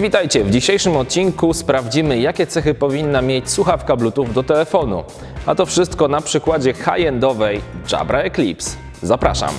Cześć, witajcie! W dzisiejszym odcinku sprawdzimy, jakie cechy powinna mieć słuchawka Bluetooth do telefonu. A to wszystko na przykładzie high-endowej Jabra Eclipse. Zapraszam!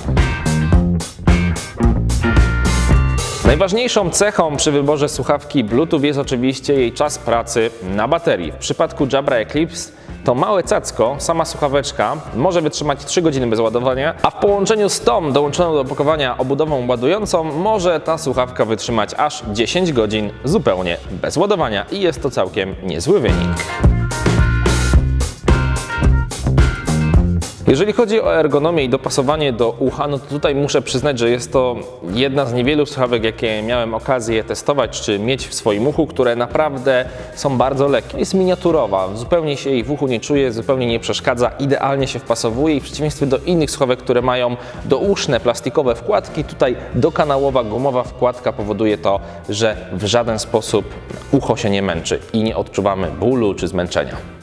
Najważniejszą cechą przy wyborze słuchawki Bluetooth jest oczywiście jej czas pracy na baterii. W przypadku Jabra Eclipse to małe cacko, sama słuchaweczka, może wytrzymać 3 godziny bez ładowania, a w połączeniu z tą dołączoną do opakowania obudową ładującą może ta słuchawka wytrzymać aż 10 godzin zupełnie bez ładowania i jest to całkiem niezły wynik. Jeżeli chodzi o ergonomię i dopasowanie do ucha, no to tutaj muszę przyznać, że jest to jedna z niewielu słuchawek, jakie miałem okazję testować czy mieć w swoim uchu, które naprawdę są bardzo lekkie. Jest miniaturowa, zupełnie się jej w uchu nie czuje, zupełnie nie przeszkadza, idealnie się wpasowuje i w przeciwieństwie do innych słuchawek, które mają douszne plastikowe wkładki, tutaj dokanałowa gumowa wkładka powoduje to, że w żaden sposób ucho się nie męczy i nie odczuwamy bólu czy zmęczenia.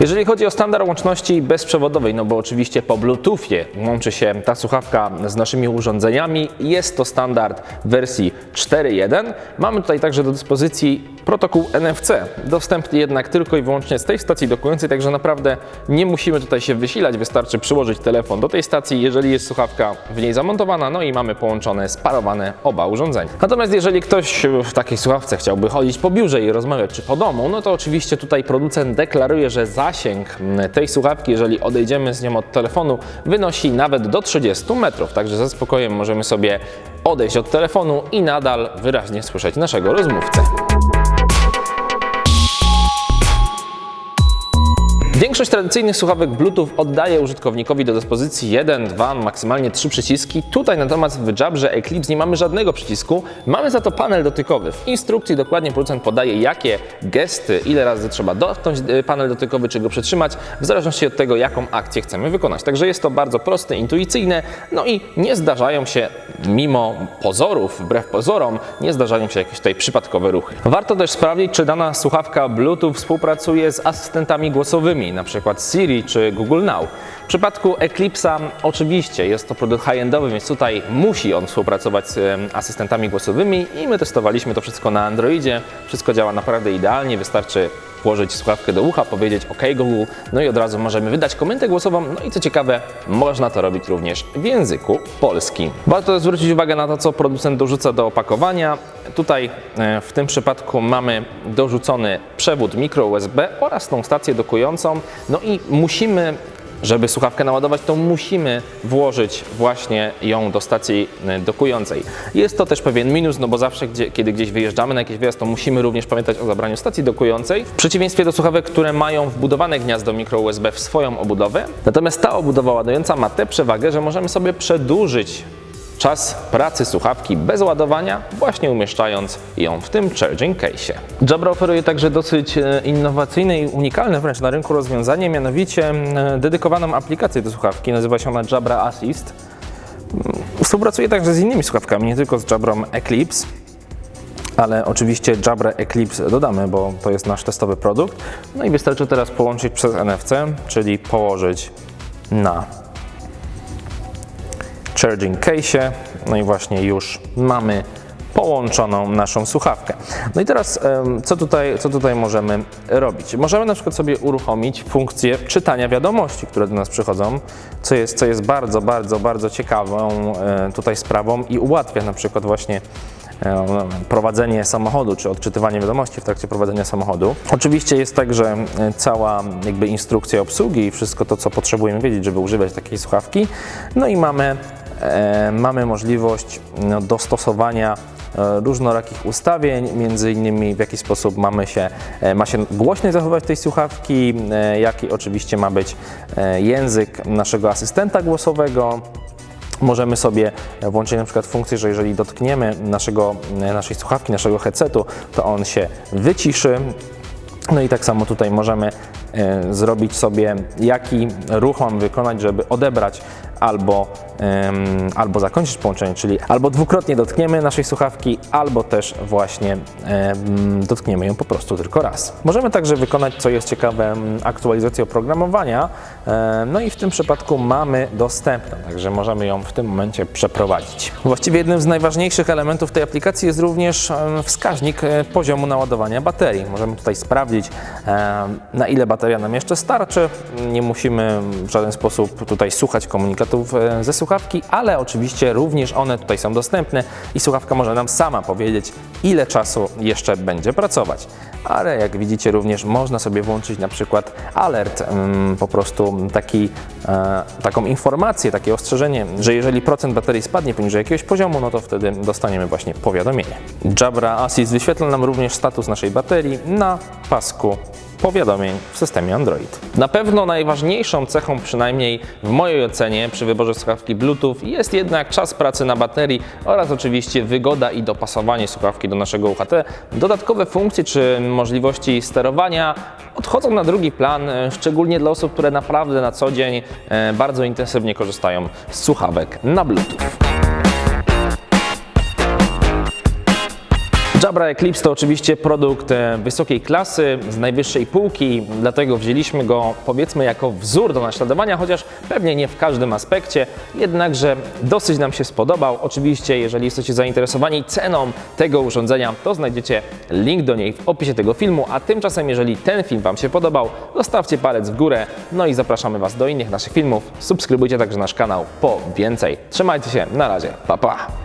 Jeżeli chodzi o standard łączności bezprzewodowej, no bo oczywiście po Bluetoothie łączy się ta słuchawka z naszymi urządzeniami, jest to standard wersji 4.1. Mamy tutaj także do dyspozycji protokół NFC, dostępny jednak tylko i wyłącznie z tej stacji dokującej, także naprawdę nie musimy tutaj się wysilać, wystarczy przyłożyć telefon do tej stacji, jeżeli jest słuchawka w niej zamontowana, no i mamy połączone, sparowane oba urządzenia. Natomiast jeżeli ktoś w takiej słuchawce chciałby chodzić po biurze i rozmawiać, czy po domu, no to oczywiście tutaj producent deklaruje, że zasięg tej słuchawki, jeżeli odejdziemy z nią od telefonu, wynosi nawet do 30 metrów, także ze spokojem możemy sobie odejść od telefonu i nadal wyraźnie słyszeć naszego rozmówcę. Większość tradycyjnych słuchawek Bluetooth oddaje użytkownikowi do dyspozycji jeden, dwa, maksymalnie trzy przyciski. Tutaj natomiast w Jabrze Eclipse nie mamy żadnego przycisku, mamy za to panel dotykowy. W instrukcji dokładnie producent podaje, jakie gesty, ile razy trzeba dotknąć y, panel dotykowy, czy go przytrzymać, w zależności od tego, jaką akcję chcemy wykonać. Także jest to bardzo proste, intuicyjne, no i nie zdarzają się, mimo pozorów, wbrew pozorom, nie zdarzają się jakieś tutaj przypadkowe ruchy. Warto też sprawdzić, czy dana słuchawka Bluetooth współpracuje z asystentami głosowymi, na przykład Siri czy Google Now. W przypadku Eclipse'a oczywiście jest to produkt high-endowy, więc tutaj musi on współpracować z asystentami głosowymi i my testowaliśmy to wszystko na Androidzie. Wszystko działa naprawdę idealnie, wystarczy włożyć słuchawkę do ucha, powiedzieć OK Google, no i od razu możemy wydać komendę głosową. No i co ciekawe, można to robić również w języku polskim. Warto zwrócić uwagę na to, co producent dorzuca do opakowania. Tutaj e, w tym przypadku mamy dorzucony przewód mikro USB oraz tą stację dokującą. No i musimy żeby słuchawkę naładować, to musimy włożyć właśnie ją do stacji e, dokującej. Jest to też pewien minus, no bo zawsze, gdzie, kiedy gdzieś wyjeżdżamy na jakiś wyjazd, to musimy również pamiętać o zabraniu stacji dokującej. W przeciwieństwie do słuchawek, które mają wbudowane gniazdo mikro USB w swoją obudowę. Natomiast ta obudowa ładująca ma tę przewagę, że możemy sobie przedłużyć czas pracy słuchawki bez ładowania, właśnie umieszczając ją w tym charging case. Jabra oferuje także dosyć e, innowacyjne i unikalne wręcz na rynku rozwiązanie, mianowicie dedykowaną aplikację do słuchawki. Nazywa się ona Jabra Assist. Mm, Współpracuje także z innymi słuchawkami, nie tylko z Jabrą Eclipse. Ale oczywiście Jabra Eclipse dodamy, bo to jest nasz testowy produkt. No i wystarczy teraz połączyć przez NFC, czyli położyć na charging case. No i właśnie już mamy połączoną naszą słuchawkę. No i teraz co tutaj, co tutaj możemy robić? Możemy na przykład sobie uruchomić funkcję czytania wiadomości, które do nas przychodzą, co jest, co jest bardzo, bardzo, bardzo ciekawą e, tutaj sprawą i ułatwia na przykład właśnie e, prowadzenie samochodu, czy odczytywanie wiadomości w trakcie prowadzenia samochodu. Oczywiście jest także e, cała jakby instrukcja obsługi i wszystko to, co potrzebujemy wiedzieć, żeby używać takiej słuchawki. No i mamy, mamy możliwość no, dostosowania e, różnorakich ustawień, między innymi w jaki sposób mamy się, e, ma się głośniej zachowywać tej słuchawki, e, jaki oczywiście ma być e, język naszego asystenta głosowego, Możemy sobie włączyć na przykład funkcję, że jeżeli dotkniemy naszego, naszej słuchawki, naszego headsetu, to on się wyciszy. No i tak samo tutaj możemy e, zrobić sobie, jaki ruch mamy wykonać, żeby odebrać albo, albo zakończyć połączenie, czyli albo dwukrotnie dotkniemy naszej słuchawki, albo też właśnie em, dotkniemy ją po prostu tylko raz. Możemy także wykonać, co jest ciekawe, aktualizację oprogramowania, no i w tym przypadku mamy dostępną, także możemy ją w tym momencie przeprowadzić. Właściwie jednym z najważniejszych elementów tej aplikacji jest również wskaźnik e, poziomu naładowania baterii. Możemy tutaj sprawdzić, na ile bateria nam jeszcze starczy. Nie musimy w żaden sposób tutaj słuchać komunikatów e, ze słuchawki, ale oczywiście również one tutaj są dostępne i słuchawka może nam sama powiedzieć, ile czasu jeszcze będzie pracować. Ale jak widzicie, również można sobie włączyć na przykład alert, mm, po prostu taki, e, taką informację, takie ostrzeżenie, że jeżeli procent baterii spadnie poniżej jakiegoś poziomu, no to wtedy dostaniemy właśnie powiadomienie. Jabra Assist wyświetla nam również status naszej baterii na pasku powiadomień w systemie Android. Na pewno najważniejszą cechą, przynajmniej w mojej ocenie, przy wyborze słuchawki Bluetooth jest jednak czas pracy na baterii oraz oczywiście wygoda i dopasowanie słuchawki do naszego UHT. Dodatkowe funkcje czy możliwości sterowania odchodzą na drugi plan, szczególnie dla osób, które naprawdę na co dzień e, bardzo intensywnie korzystają z słuchawek na Bluetooth. Jabra Eclipse to oczywiście produkt e, wysokiej klasy, z najwyższej półki, dlatego wzięliśmy go powiedzmy jako wzór do naśladowania, chociaż pewnie nie w każdym aspekcie, jednakże dosyć nam się spodobał. Oczywiście, jeżeli jesteście zainteresowani ceną tego urządzenia, to znajdziecie link do niej w opisie tego filmu, a tymczasem jeżeli ten film Wam się podobał, zostawcie palec w górę, no i zapraszamy Was do innych naszych filmów. Subskrybujcie także nasz kanał po więcej. Trzymajcie się, na razie, pa pa!